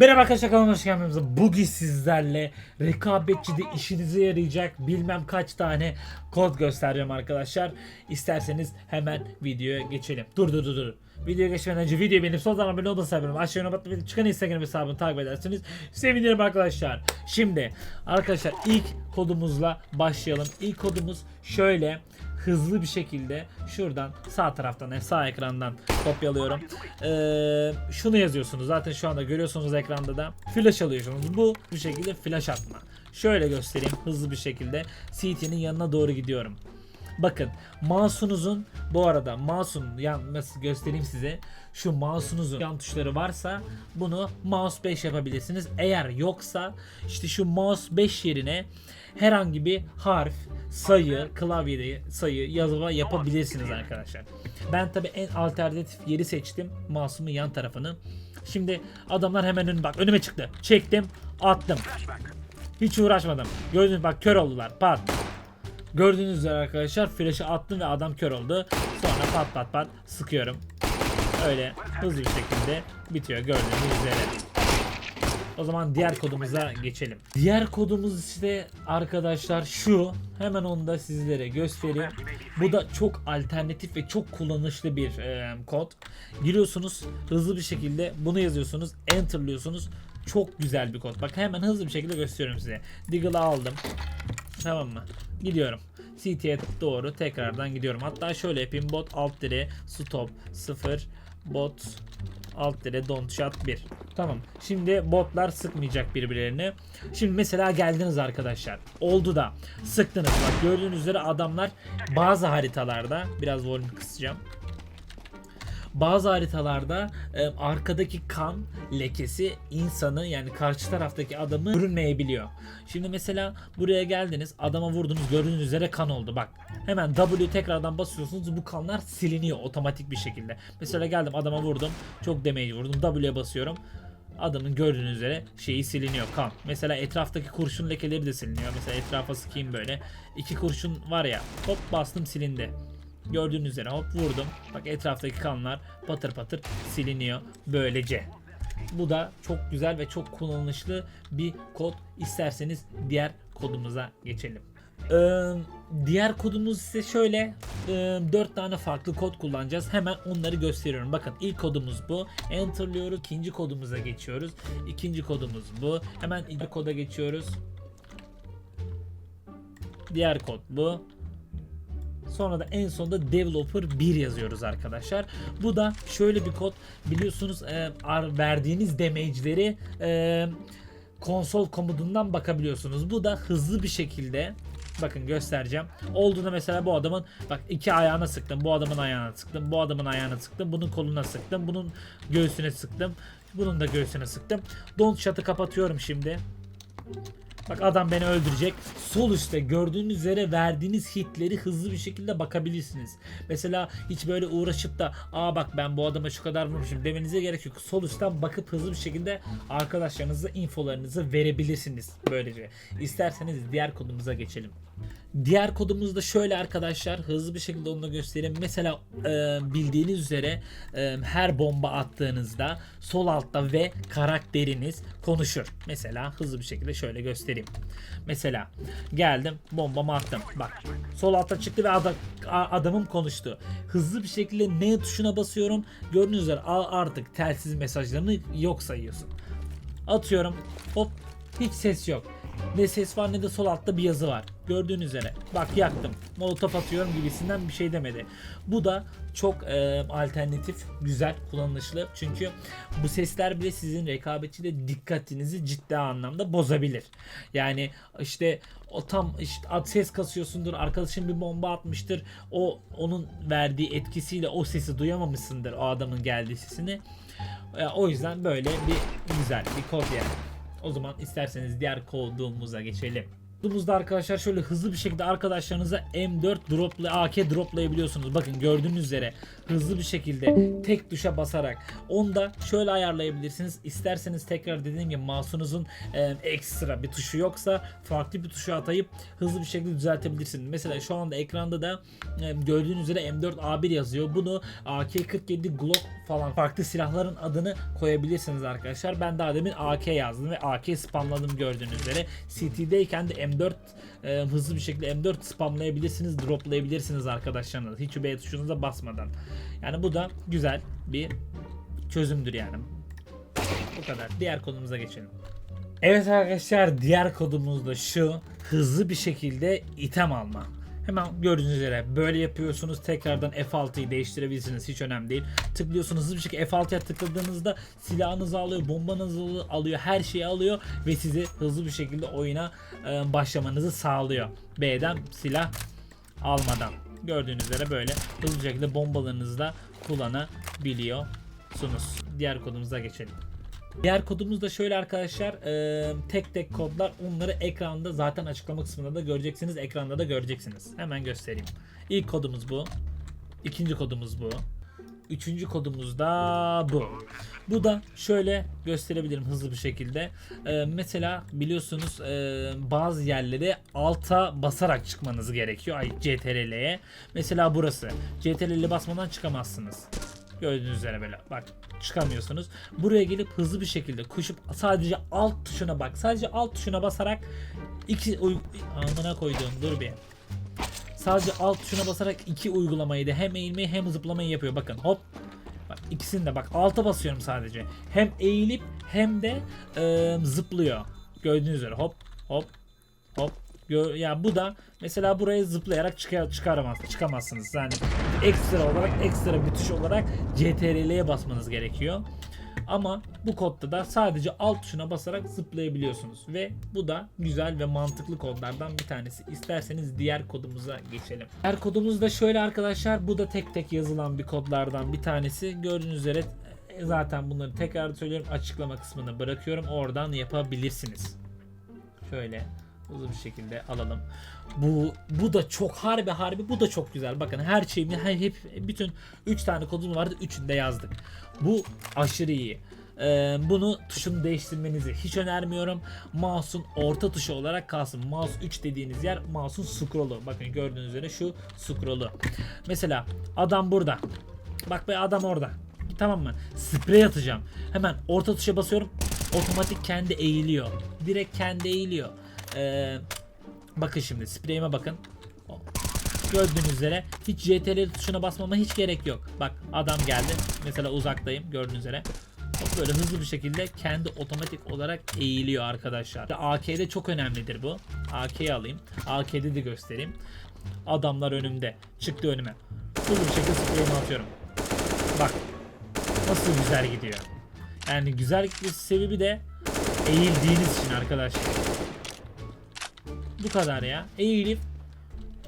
Merhaba arkadaşlar kanalıma hoş geldiniz. Bugün sizlerle rekabetçide işinize yarayacak bilmem kaç tane kod göstereceğim arkadaşlar. İsterseniz hemen videoya geçelim. Dur dur dur dur. Videoya geçmeden önce videoyu beğenip son zaman abone olmayı seviyorum. Aşağıya yorum atmayı çıkan Instagram hesabını takip ederseniz sevinirim arkadaşlar. Şimdi arkadaşlar ilk kodumuzla başlayalım. İlk kodumuz şöyle hızlı bir şekilde şuradan sağ taraftan sağ ekrandan kopyalıyorum. Ee, şunu yazıyorsunuz zaten şu anda görüyorsunuz ekranda da flash alıyorsunuz. Bu bu şekilde flash atma. Şöyle göstereyim hızlı bir şekilde CT'nin yanına doğru gidiyorum. Bakın mouse'unuzun bu arada mouse'un nasıl göstereyim size. Şu mouse'unuzun yan tuşları varsa bunu mouse 5 yapabilirsiniz. Eğer yoksa işte şu mouse 5 yerine herhangi bir harf, sayı, klavyede sayı, yazma yapabilirsiniz arkadaşlar. Ben tabi en alternatif yeri seçtim. Mouse'umun yan tarafını. Şimdi adamlar hemen ön bak önüme çıktı. Çektim, attım. Hiç uğraşmadım. Gördünüz bak kör oldular. Pat. Gördüğünüz üzere arkadaşlar flash'ı attım ve adam kör oldu. Sonra pat pat pat sıkıyorum. Öyle hızlı bir şekilde bitiyor gördüğünüz üzere. O zaman diğer kodumuza geçelim. Diğer kodumuz işte arkadaşlar şu. Hemen onu da sizlere göstereyim. Bu da çok alternatif ve çok kullanışlı bir e, kod. Giriyorsunuz hızlı bir şekilde bunu yazıyorsunuz. Enter'lıyorsunuz. Çok güzel bir kod. Bak hemen hızlı bir şekilde gösteriyorum size. Deagle'ı aldım. Tamam mı? Gidiyorum. CT'ye doğru tekrardan gidiyorum. Hatta şöyle yapayım. Bot alt dire stop 0 bot alt dire don't shot 1. Tamam. Şimdi botlar sıkmayacak birbirlerini. Şimdi mesela geldiniz arkadaşlar. Oldu da sıktınız. Bak gördüğünüz üzere adamlar bazı haritalarda biraz volume kısacağım bazı haritalarda e, arkadaki kan lekesi insanı yani karşı taraftaki adamı görünmeyebiliyor. Şimdi mesela buraya geldiniz adama vurdunuz gördüğünüz üzere kan oldu bak. Hemen W tekrardan basıyorsunuz bu kanlar siliniyor otomatik bir şekilde. Mesela geldim adama vurdum çok damage vurdum W'ye basıyorum. Adamın gördüğünüz üzere şeyi siliniyor kan. Mesela etraftaki kurşun lekeleri de siliniyor. Mesela etrafa sıkayım böyle. iki kurşun var ya hop bastım silindi. Gördüğünüz üzere hop vurdum. Bak etraftaki kanlar patır patır siliniyor böylece. Bu da çok güzel ve çok kullanışlı bir kod. İsterseniz diğer kodumuza geçelim. Ee, diğer kodumuz ise şöyle e, 4 tane farklı kod kullanacağız. Hemen onları gösteriyorum. Bakın ilk kodumuz bu. Enter'lıyoruz. İkinci kodumuza geçiyoruz. İkinci kodumuz bu. Hemen ilk koda geçiyoruz. Diğer kod bu. Sonra da en sonunda developer 1 yazıyoruz arkadaşlar. Bu da şöyle bir kod. Biliyorsunuz e, verdiğiniz damage'leri e, konsol komudundan bakabiliyorsunuz. Bu da hızlı bir şekilde Bakın göstereceğim. Olduğunda mesela bu adamın bak iki ayağına sıktım. Bu adamın ayağına sıktım. Bu adamın ayağına sıktım. Bunun koluna sıktım. Bunun göğsüne sıktım. Bunun da göğsüne sıktım. Don't shot'ı kapatıyorum şimdi. Bak adam beni öldürecek. Sol üstte gördüğünüz üzere verdiğiniz hitleri hızlı bir şekilde bakabilirsiniz. Mesela hiç böyle uğraşıp da aa bak ben bu adama şu kadar vurmuşum demenize gerek yok. Sol üstten bakıp hızlı bir şekilde arkadaşlarınıza infolarınızı verebilirsiniz böylece. İsterseniz diğer kodumuza geçelim. Diğer kodumuz da şöyle arkadaşlar hızlı bir şekilde onu da göstereyim. Mesela e, bildiğiniz üzere e, her bomba attığınızda sol altta ve karakteriniz konuşur. Mesela hızlı bir şekilde şöyle göstereyim. Mesela geldim bombamı attım. Bak sol altta çıktı ve ada- a- adamım konuştu. Hızlı bir şekilde N tuşuna basıyorum. Gördüğünüz üzere artık telsiz mesajlarını yok sayıyorsun. Atıyorum hop hiç ses yok. Ne ses var ne de sol altta bir yazı var. Gördüğünüz üzere. Bak yaktım. Molotof atıyorum gibisinden bir şey demedi. Bu da çok e, alternatif, güzel, kullanışlı. Çünkü bu sesler bile sizin rekabetçide dikkatinizi ciddi anlamda bozabilir. Yani işte o tam işte ses kasıyorsundur. Arkadaşın bir bomba atmıştır. O onun verdiği etkisiyle o sesi duyamamışsındır. O adamın geldiği sesini. E, o yüzden böyle bir güzel bir kod yani. O zaman isterseniz diğer kodumuza geçelim. Kodumuzda arkadaşlar şöyle hızlı bir şekilde arkadaşlarınıza M4 dropla AK droplayabiliyorsunuz. Bakın gördüğünüz üzere hızlı bir şekilde tek tuşa basarak onu da şöyle ayarlayabilirsiniz. İsterseniz tekrar dediğim gibi mouse'unuzun e, ekstra bir tuşu yoksa farklı bir tuşa atayıp hızlı bir şekilde düzeltebilirsiniz. Mesela şu anda ekranda da e, gördüğünüz üzere M4A1 yazıyor. Bunu AK-47 Glock falan farklı silahların adını koyabilirsiniz arkadaşlar. Ben daha demin AK yazdım ve AK spamladım gördüğünüz üzere. CT'deyken de M4 e, hızlı bir şekilde M4 spamlayabilirsiniz, droplayabilirsiniz arkadaşlarınız. Hiç B tuşunuza basmadan. Yani bu da güzel bir çözümdür yani. Bu kadar. Diğer konumuza geçelim. Evet arkadaşlar diğer kodumuz da şu. Hızlı bir şekilde item alma. Hemen gördüğünüz üzere böyle yapıyorsunuz. Tekrardan F6'yı değiştirebilirsiniz. Hiç önemli değil. Tıklıyorsunuz hızlı bir şekilde F6'ya tıkladığınızda silahınızı alıyor, bombanızı alıyor, her şeyi alıyor ve sizi hızlı bir şekilde oyuna e, başlamanızı sağlıyor. B'den silah almadan. Gördüğünüz üzere böyle hızlı bir şekilde bombalarınızı da kullanabiliyorsunuz. Diğer kodumuza geçelim. Diğer kodumuz da şöyle arkadaşlar e, tek tek kodlar onları ekranda zaten açıklama kısmında da göreceksiniz ekranda da göreceksiniz hemen göstereyim İlk kodumuz bu ikinci kodumuz bu Üçüncü kodumuz da bu. Bu da şöyle gösterebilirim hızlı bir şekilde. E, mesela biliyorsunuz e, bazı yerlere alta basarak çıkmanız gerekiyor. Ay CTRL'ye. Mesela burası. CTRL'ye basmadan çıkamazsınız. Gördüğünüz üzere böyle bak çıkamıyorsunuz. Buraya gelip hızlı bir şekilde koşup sadece alt tuşuna bak. Sadece alt tuşuna basarak iki amına koyduğum dur bir. Sadece alt tuşuna basarak iki uygulamayı da hem eğilmeyi hem zıplamayı yapıyor. Bakın hop. Bak ikisini de bak alta basıyorum sadece. Hem eğilip hem de e, zıplıyor. Gördüğünüz üzere hop hop hop. Gö- ya bu da mesela buraya zıplayarak çıkar çıkaramaz çıkamazsınız. Yani ekstra olarak ekstra bir tuş olarak CTRL'ye basmanız gerekiyor. Ama bu kodda da sadece alt tuşuna basarak zıplayabiliyorsunuz ve bu da güzel ve mantıklı kodlardan bir tanesi. İsterseniz diğer kodumuza geçelim. Diğer kodumuz da şöyle arkadaşlar. Bu da tek tek yazılan bir kodlardan bir tanesi. Gördüğünüz üzere e, zaten bunları tekrar söylüyorum açıklama kısmına bırakıyorum. Oradan yapabilirsiniz. Şöyle hızlı bir şekilde alalım. Bu bu da çok harbi harbi bu da çok güzel. Bakın her şeyimi her hep bütün 3 tane kodum vardı. Üçünü de yazdık. Bu aşırı iyi. Ee, bunu tuşunu değiştirmenizi hiç önermiyorum. Mouse'un orta tuşu olarak kalsın. Mouse 3 dediğiniz yer mouse'un scroll'u. Bakın gördüğünüz üzere şu scroll'u. Mesela adam burada. Bak be adam orada. Tamam mı? Sprey atacağım. Hemen orta tuşa basıyorum. Otomatik kendi eğiliyor. Direkt kendi eğiliyor. Ee, bakın şimdi spreyime bakın. Gördüğünüz üzere hiç CTRL tuşuna basmama hiç gerek yok. Bak adam geldi. Mesela uzaktayım gördüğünüz üzere. Böyle hızlı bir şekilde kendi otomatik olarak eğiliyor arkadaşlar. AK'de çok önemlidir bu. AK'yi alayım. AK'de de göstereyim. Adamlar önümde. Çıktı önüme. Hızlı bir şekilde spreyimi atıyorum. Bak. Nasıl güzel gidiyor. Yani güzel gitmesi sebebi de eğildiğiniz için arkadaşlar. Bu kadar ya. Eğilip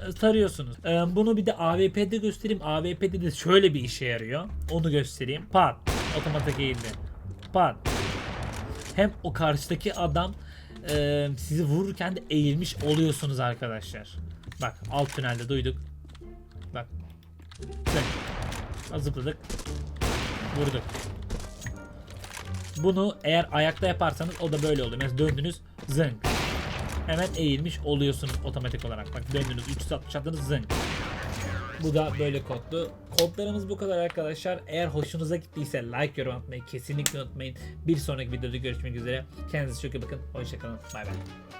e, tarıyorsunuz. Ee, bunu bir de AWP'de göstereyim. AWP'de de şöyle bir işe yarıyor. Onu göstereyim. Pat. Otomatik eğildi. Pat. Hem o karşıdaki adam e, sizi vururken de eğilmiş oluyorsunuz arkadaşlar. Bak alt tünelde duyduk. Bak. Zık. Zıpladık. Vurduk. Bunu eğer ayakta yaparsanız o da böyle oluyor. Mesela döndünüz zınk. Hemen eğilmiş oluyorsunuz otomatik olarak. Bak döndünüz 360 attınız zınk. Bu da böyle kodlu. Kodlarımız bu kadar arkadaşlar. Eğer hoşunuza gittiyse like yorum atmayı kesinlikle unutmayın. Bir sonraki videoda görüşmek üzere. Kendinize çok iyi bakın. Hoşçakalın. Bay bay.